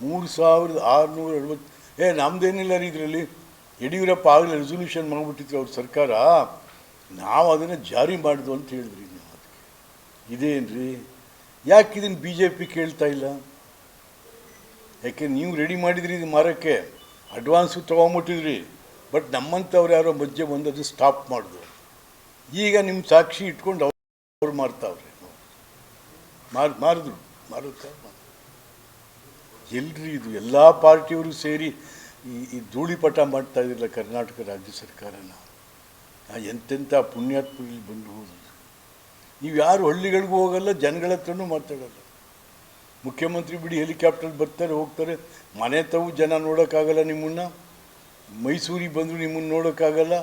ಮೂರು ಸಾವಿರದ ಆರುನೂರ ಅರವತ್ತು ಏ ನಮ್ಮದೇನಿಲ್ಲ ರೀ ಇದರಲ್ಲಿ. ಯಡಿಯೂರಪ್ಪ ಆಗಲೇ ರೆಸೊಲ್ಯೂಷನ್ ಮಾಡಿಬಿಟ್ಟಿದ್ರು ಅವ್ರ ಸರ್ಕಾರ. ನಾವು ಅದನ್ನು ಜಾರಿ ಮಾಡಿದ್ವು ಅಂತ ಹೇಳಿದ್ರಿ ನೀವು ಅದಕ್ಕೆ ಇದೇನ್ರಿ? ಯಾಕೆ ಇದನ್ನು ಬಿ ಜೆ ಪಿ ಕೇಳ್ತಾ ಇಲ್ಲ? ಯಾಕೆ ನೀವು ರೆಡಿ ಮಾಡಿದ್ರಿ ಇದು ಮಾರಕ್ಕೆ? ಅಡ್ವಾನ್ಸು ತೊಗೊಂಬಿಟ್ಟಿದ್ರಿ. ಬಟ್ ನಮ್ಮಂಥವ್ರು ಯಾರೋ ಮಧ್ಯೆ ಬಂದು ಅದು ಸ್ಟಾಪ್ ಮಾಡಿದ್ರು ಈಗ ನಿಮ್ಮ ಸಾಕ್ಷಿ ಇಟ್ಕೊಂಡು ಅವ್ರು ಮಾರ್ತಾವ್ರೆ. ಮಾರ್ ಮಾರಿದ್ರು. ಮಾರುತ್ತಾ? ಎಲ್ರಿ ಇದು ಎಲ್ಲ ಪಾರ್ಟಿಯವರು ಸೇರಿ ಈ ಈ ಧೂಳಿಪಟ ಮಾಡ್ತಾ ಇದ್ರಲ್ಲ ಕರ್ನಾಟಕ ರಾಜ್ಯ ಸರ್ಕಾರನ ಎಂತೆಂಥ ಪುಣ್ಯಾತ್ಮರಲ್ಲಿ ಬಂದು ಹೋದ್ರು ನೀವು ಯಾರು ಹಳ್ಳಿಗಳಿಗೂ ಹೋಗಲ್ಲ, ಜನಗಳ ಹತ್ರನೂ ಮಾತಾಡಲ್ಲ. ಮುಖ್ಯಮಂತ್ರಿ ಬಿಡಿ ಹೆಲಿಕಾಪ್ಟರ್ ಬರ್ತಾರೆ, ಹೋಗ್ತಾರೆ, ಮನೆ ತಾವು ಜನ ನೋಡೋಕ್ಕಾಗಲ್ಲ ನಿಮ್ಮನ್ನ, ಮೈಸೂರಿಗೆ ಬಂದರೂ ನಿಮ್ಮನ್ನು ನೋಡೋಕ್ಕಾಗಲ್ಲ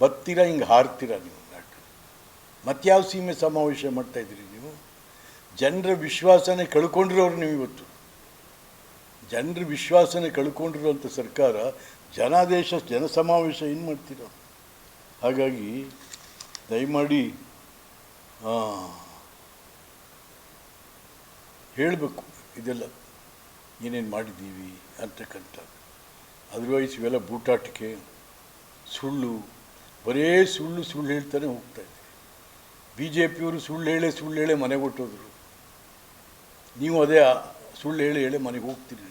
ಬರ್ತೀರಾ ಹಿಂಗೆ ಹಾರ್ತೀರಾ ನೀವು ನಾಟಕ. ಮತ್ಯಾವ ಸೀಮೆ ಸಮಾವೇಶ ಮಾಡ್ತಾ ಇದ್ದೀರಿ ನೀವು? ಜನರ ವಿಶ್ವಾಸನೆ ಕಳ್ಕೊಂಡಿರೋರು ನೀವು ಇವತ್ತು. ಜನರ ವಿಶ್ವಾಸನೆ ಕಳ್ಕೊಂಡಿರುವಂಥ ಸರ್ಕಾರ ಜನಾದೇಶ, ಜನಸಮಾವೇಶ ಏನು ಮಾಡ್ತೀರ? ಹಾಗಾಗಿ ದಯಮಾಡಿ ಹೇಳಬೇಕು ಇದೆಲ್ಲ. ಏನೇನು ಮಾಡಿದ್ದೀವಿ ಅಂತಕ್ಕಂಥ. ಅದರ್ವೈಸ್ ಇವೆಲ್ಲ ಬೂಟಾಟಿಕೆ, ಸುಳ್ಳು, ಬರೇ ಸುಳ್ಳು ಸುಳ್ಳು ಹೇಳ್ತಾನೆ ಹೋಗ್ತಾ ಇದೆ. ಬಿ ಜೆ ಪಿಯವರು ಸುಳ್ಳು ಹೇಳೇ ಸುಳ್ಳು ಹೇಳೇ ಮನೆಗೆ ಹೊಟ್ಟೋದ್ರು ನೀವು ಅದೇ ಸುಳ್ಳು ಹೇಳಿ ಹೇಳಿ ಮನೆಗೆ ಹೋಗ್ತೀನಿ.